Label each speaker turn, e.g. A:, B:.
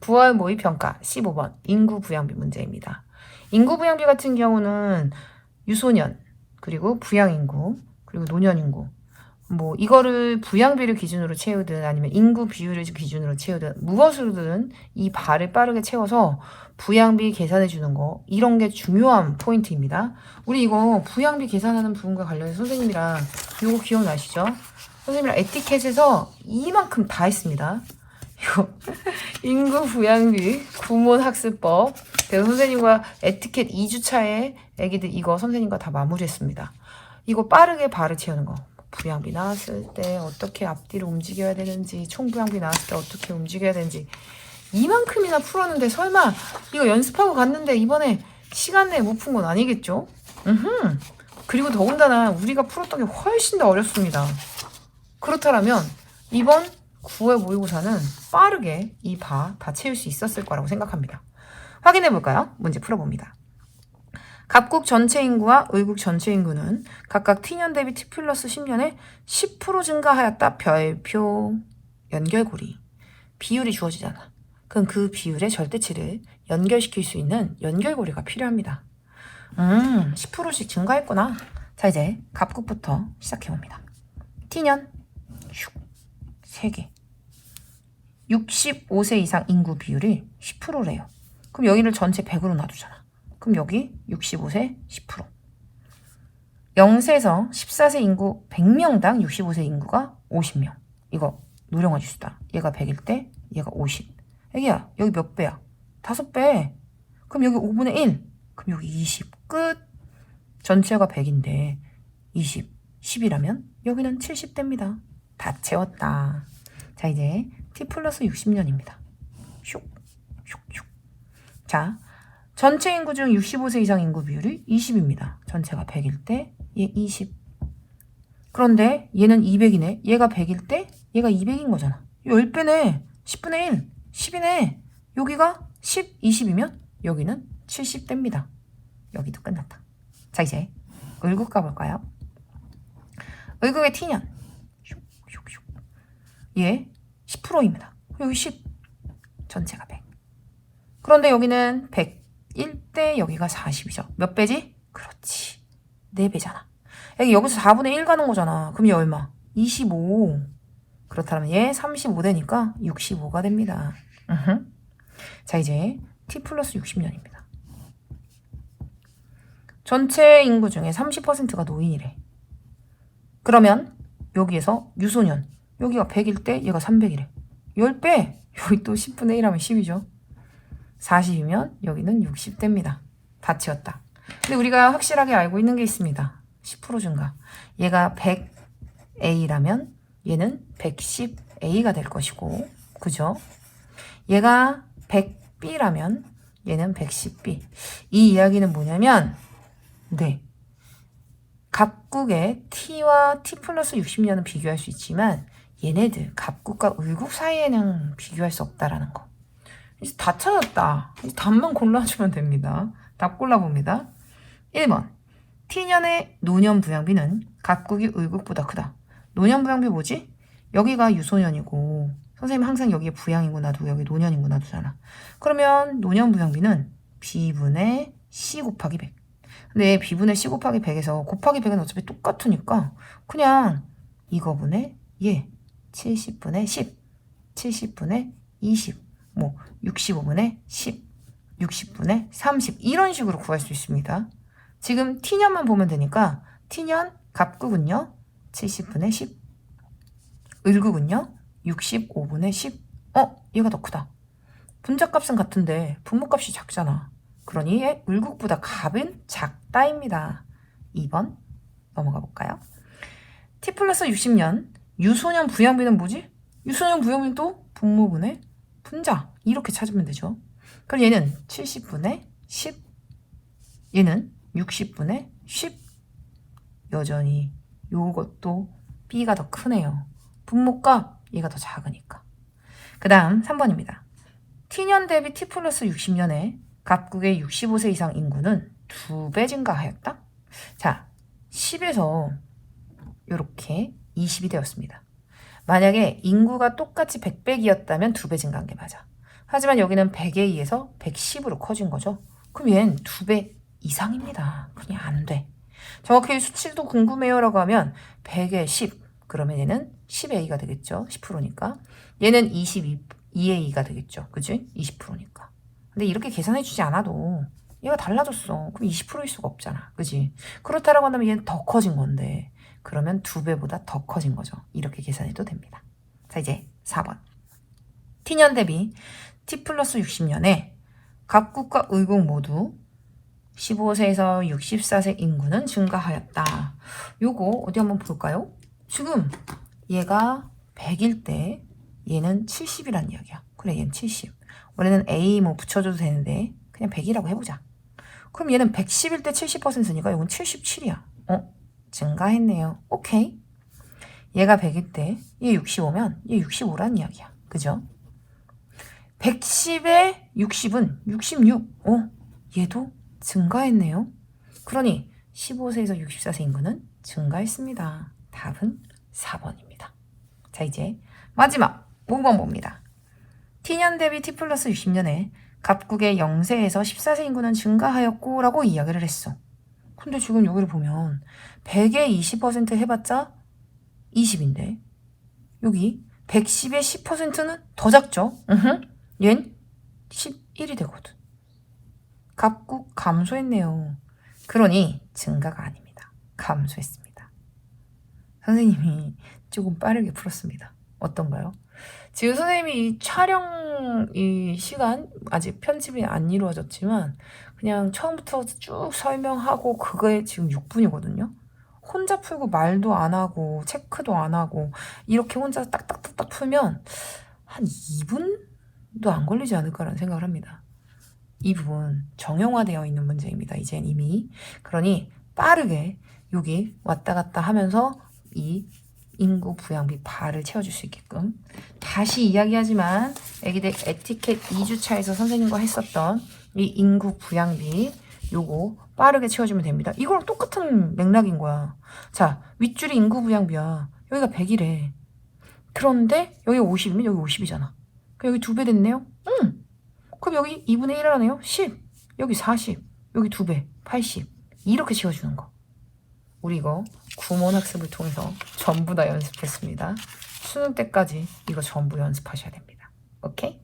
A: 부활 모의 평가 15번 인구 부양비 문제입니다. 인구 부양비 같은 경우는 유소년 그리고 부양 인구 그리고 노년 인구 뭐 이거를 부양비를 기준으로 채우든 아니면 인구 비율을 기준으로 채우든 무엇으로든 이 발을 빠르게 채워서 부양비 계산해 주는 거 이런 게 중요한 포인트입니다. 우리 이거 부양비 계산하는 부분과 관련해서 선생님이랑 이거 기억나시죠? 선생님이랑 에티켓에서 이만큼 다 했습니다. 이거 인구 부양비 구몬 학습법 그래서 선생님과 에티켓 2주차에 애기들 이거 선생님과 다 마무리했습니다. 이거 빠르게 발을 채우는 거. 부양비 나왔을 때 어떻게 앞뒤로 움직여야 되는지, 총부양비 나왔을 때 어떻게 움직여야 되는지 이만큼이나 풀었는데 설마 이거 연습하고 갔는데 이번에 시간 내에 못 푼 건 아니겠죠? 음흠. 그리고 더군다나 우리가 풀었던 게 훨씬 더 어렵습니다. 그렇다면 이번 9월 모의고사는 빠르게 이 바 다 채울 수 있었을 거라고 생각합니다. 확인해 볼까요? 문제 풀어봅니다. 갑국 전체 인구와 의국 전체 인구는 각각 T년 대비 T 플러스 10년에 10% 증가하였다. 별표 연결고리. 비율이 주어지잖아. 그럼 그 비율의 절대치를 연결시킬 수 있는 연결고리가 필요합니다. 음, 10%씩 증가했구나. 자, 이제 갑국부터 시작해 봅니다. T년, 슉, 3개. 65세 이상 인구 비율이 10%래요. 그럼 여기를 전체 100으로 놔두잖아. 그럼 여기 65세 10%. 0세에서 14세 인구 100명당 65세 인구가 50명. 이거 노령화 지수다. 얘가 100일 때 얘가 50. 애기야 여기 몇 배야? 다섯 배. 그럼 여기 5분의 1. 그럼 여기 20. 끝. 전체가 100인데 20, 10이라면 여기는 70대입니다. 다 채웠다. 자 이제 T 플러스 60년입니다. 슉, 슉, 슉. 자, 전체 인구 중 65세 이상 인구 비율이 20입니다. 전체가 100일 때, 얘 20. 그런데 얘는 200이네. 얘가 100일 때, 얘가 200인 거잖아. 10배네. 10분의 1. 10이네. 여기가 10, 20이면 여기는 70대입니다. 여기도 끝났다. 자, 이제 을국 가볼까요? 을국의 T년. 얘 10%입니다. 여기 10. 전체가 100. 그런데 여기는 101대 여기가 40이죠. 몇 배지? 그렇지. 4배잖아. 여기 여기서 4분의 1 가는 거잖아. 그럼 얘 얼마? 25. 그렇다면 얘 35대니까 65가 됩니다. 으흠. 자, 이제 T 플러스 60년입니다. 전체 인구 중에 30%가 노인이래. 그러면 여기에서 유소년. 여기가 100일 때 얘가 300이래. 10배. 여기 또 10분의 1 하면 10이죠. 40이면 여기는 60대입니다. 다 채웠다. 근데 우리가 확실하게 알고 있는 게 있습니다. 10% 증가. 얘가 100A라면 얘는 110A가 될 것이고, 그죠? 얘가 100B라면 얘는 110B. 이 이야기는 뭐냐면, 네. 각국의 T와 T 플러스 60년은 비교할 수 있지만, 얘네들 갑국과 을국 사이에는 비교할 수 없다라는 거. 이제 다 찾았다. 이제 답만 골라주면 됩니다. 답 골라봅니다. 1번. T년의 노년 부양비는 각국이 을국보다 크다. 노년 부양비 뭐지? 여기가 유소년이고 선생님 항상 여기에 부양인구 놔두고 여기 노년인구 놔두잖아. 그러면 노년 부양비는 B분의 C 곱하기 100. 근데 B분의 C 곱하기 100에서 곱하기 100은 어차피 똑같으니까 그냥 이거분의 얘 70분의 10, 70분의 20, 뭐 65분의 10, 60분의 30 이런 식으로 구할 수 있습니다. 지금 T년만 보면 되니까 T년 갑국은요 70분의 10, 을국은요 65분의 10. 어? 얘가 더 크다. 분자값은 같은데 분모값이 작잖아. 그러니 얘 을국보다 갑은 작다입니다. 2번 넘어가 볼까요? T 플러스 60년 유소년 부양비는 뭐지? 유소년 부양비는 또 분모분의 분자 이렇게 찾으면 되죠. 그럼 얘는 70분의 10 얘는 60분의 10 여전히 요것도 B가 더 크네요. 분모값 얘가 더 작으니까. 그 다음 3번입니다. T년 대비 T 플러스 60년에 각국의 65세 이상 인구는 2배 증가하였다. 자, 10에서 이렇게 20이 되었습니다. 만약에 인구가 똑같이 100백이었다면 2배 증가한 게 맞아. 하지만 여기는 100에 의해서 110으로 커진 거죠. 그럼 얘는 2배 이상입니다. 그냥 안 돼. 정확히 수치도 궁금해요라고 하면 100에 10. 그러면 얘는 10A가 되겠죠. 10%니까. 얘는 22A가 되겠죠. 그지? 20%니까. 근데 이렇게 계산해 주지 않아도 얘가 달라졌어. 그럼 20%일 수가 없잖아. 그지? 그렇다라고 한다면 얘는 더 커진 건데 그러면 두 배보다 더 커진 거죠. 이렇게 계산해도 됩니다. 자, 이제 4번. T년 대비 T 플러스 60년에 각국과 의국 모두 15세에서 64세 인구는 증가하였다. 요거 어디 한번 볼까요? 지금 얘가 100일 때 얘는 70이란 이야기야. 그래, 얘는 70. 원래는 A 뭐 붙여줘도 되는데 그냥 100이라고 해보자. 그럼 얘는 110일 때 70%니까 이건 77이야. 어? 증가했네요. 오케이. 얘가 100일 때 얘 65면 얘 65란 이야기야. 그죠? 110에 60은 66. 어? 얘도 증가했네요. 그러니 15세에서 64세 인구는 증가했습니다. 답은 4번입니다. 자, 이제 마지막 5번 봅니다. T년 대비 T 플러스 60년에 갑국의 0세에서 14세 인구는 증가하였고 라고 이야기를 했어. 근데 지금 여기를 보면 100에 20% 해봤자 20인데 여기 110의 10%는 더 작죠? 으흠. 얜 11이 되거든. 갑국 감소했네요. 그러니 증가가 아닙니다. 감소했습니다. 선생님이 조금 빠르게 풀었습니다. 어떤가요? 지금 선생님이 이 촬영 이 시간 아직 편집이 안 이루어졌지만 그냥 처음부터 쭉 설명하고 그거에 지금 6분이거든요. 혼자 풀고 말도 안 하고 체크도 안 하고 이렇게 혼자 딱딱딱딱 풀면 한 2분도 안 걸리지 않을까라는 생각을 합니다. 이 부분 정형화되어 있는 문제입니다. 이젠 이미 그러니 빠르게 여기 왔다 갔다 하면서 이 인구 부양비 발을 채워줄 수 있게끔 다시 이야기하지만 애기들 에티켓 2주차에서 선생님과 했었던 이 인구 부양비 요거 빠르게 채워주면 됩니다. 이거랑 똑같은 맥락인 거야. 자, 윗줄이 인구 부양비야. 여기가 100이래. 그런데 여기 50이면 여기 50이잖아. 그럼 여기 두 배 됐네요? 응. 그럼 여기 2분의 1 하네요? 10. 여기 40. 여기 두 배. 80. 이렇게 채워주는 거. 우리 이거 구몬 학습을 통해서 전부 다 연습했습니다. 수능 때까지 이거 전부 연습하셔야 됩니다. 오케이?